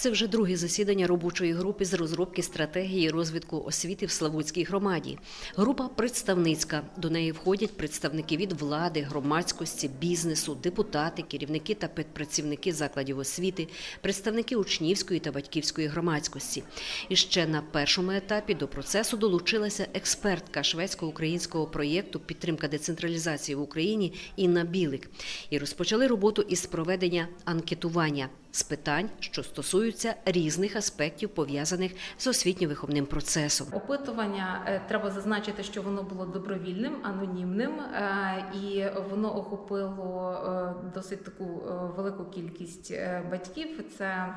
Це вже друге засідання робочої групи з розробки стратегії розвитку освіти в Славутській громаді. Група представницька. До неї входять представники від влади, громадськості, бізнесу, депутати, керівники та педпрацівники закладів освіти, представники учнівської та батьківської громадськості. І ще на першому етапі до процесу долучилася експертка шведсько-українського проєкту Підтримка децентралізації в Україні Інна Білик. І розпочали роботу із проведення анкетування з питань, що стосуються різних аспектів, пов'язаних з освітньо-виховним процесом. Опитування е, треба зазначити, що воно було добровільним, анонімним, е, і воно охопило е, досить таку велику кількість батьків. Це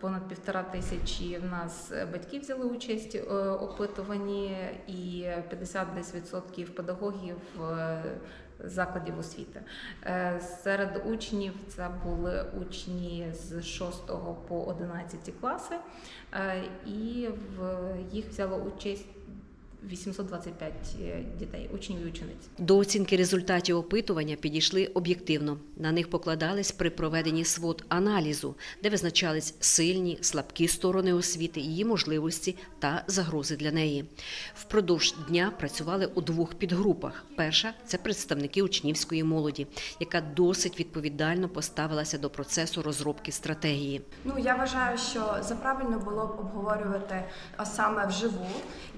понад півтора тисячі в нас батьків взяли участь опитуванні, і 50 десь відсотків педагогів. Закладів освіти. Е, серед учнів це були учні з 6 по 11 класи, Е, і в їх взяло участь 825 дітей, учнів і учениць. До оцінки результатів опитування підійшли об'єктивно. На них покладались при проведенні свод аналізу, де визначались сильні, слабкі сторони освіти, її можливості та загрози для неї. Впродовж дня працювали у двох підгрупах. Перша це представники учнівської молоді, яка досить відповідально поставилася до процесу розробки стратегії. Ну я вважаю, що за правильно було б обговорювати саме вживу,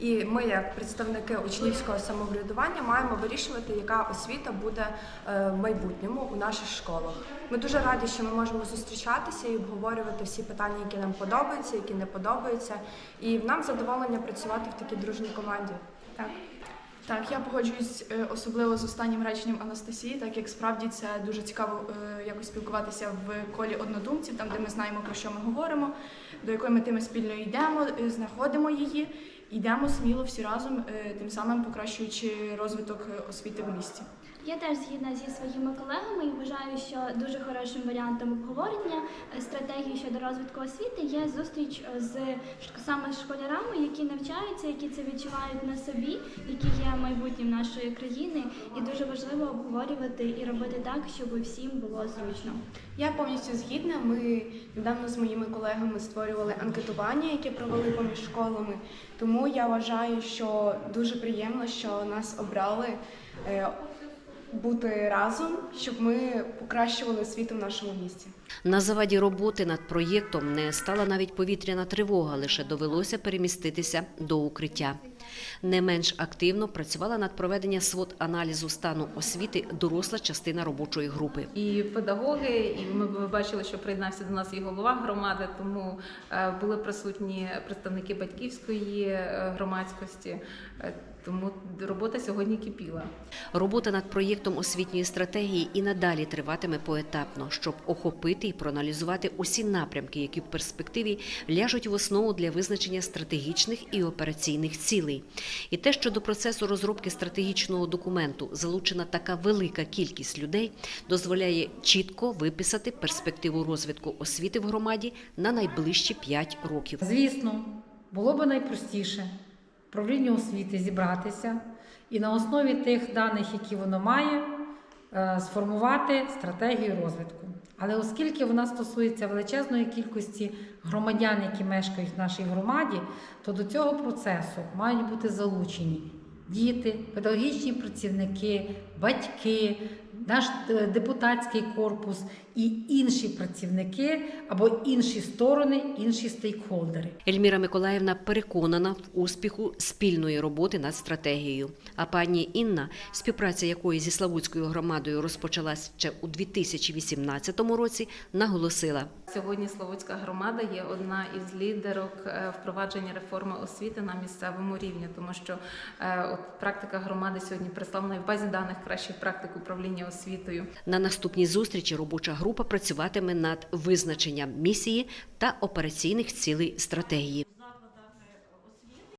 і ми, як представники учнівського самоврядування, маємо вирішувати, яка освіта буде е, в майбутньому у наших школах. Ми дуже раді, що ми можемо зустрічатися і обговорювати всі питання, які нам подобаються, які не подобаються. І нам задоволення працювати в такій дружній команді. Так. Так, я погоджуюсь е, особливо з останнім реченням Анастасії, так як справді це дуже цікаво е, якось спілкуватися в колі однодумців, там де ми знаємо про що ми говоримо, до якої ми спільно йдемо, знаходимо її, йдемо сміло всі разом, е, тим самим покращуючи розвиток е, освіти в місті. Я теж згідна зі своїми колегами і вважаю, що дуже хорошим варіантом обговорення е, стратегії щодо розвитку освіти є зустріч е, з саме школярами, які навчаються, які це відчувають на собі, які є майбутнім нашої країни. І дуже важливо обговорювати і робити так, щоб всім було зручно. Я повністю згідна. Ми недавно з моїми колегами створювали анкетування, яке провели поміж школами. Тому я вважаю, що дуже приємно, що нас обрали е, бути разом, щоб ми покращували освіту в нашому місті. На заваді роботи над проєктом не стала навіть повітряна тривога, лише довелося переміститися до укриття. Не менш активно працювала над проведенням свод аналізу стану освіти доросла частина робочої групи. І педагоги, і ми бачили, що приєднався до нас і голова громади, тому е, були присутні представники батьківської е, громадськості. Е, Тому робота сьогодні кипіла. Робота над проєктом освітньої стратегії і надалі триватиме поетапно, щоб охопити і проаналізувати усі напрямки, які в перспективі ляжуть в основу для визначення стратегічних і операційних цілей. І те, що до процесу розробки стратегічного документу залучена така велика кількість людей, дозволяє чітко виписати перспективу розвитку освіти в громаді на найближчі 5 років. Звісно, було б найпростіше управлінню освіти зібратися і на основі тих даних, які воно має, сформувати стратегію розвитку. Але оскільки вона стосується величезної кількості громадян, які мешкають в нашій громаді, то до цього процесу мають бути залучені діти, педагогічні працівники, батьки, наш е, депутатський корпус і інші працівники або інші сторони, інші стейкхолдери. Ельміра Миколаївна переконана в успіху спільної роботи над стратегією. А пані Інна, співпраця якої зі Славутською громадою розпочалась ще у 2018 році, наголосила. Сьогодні Славутська громада є одна із лідерок е, впровадження реформи освіти на місцевому рівні, тому що е, от практика громади сьогодні представлена в базі даних кращих практик управління освітою. На наступній зустрічі робоча група працюватиме над визначенням місії та операційних цілей стратегії.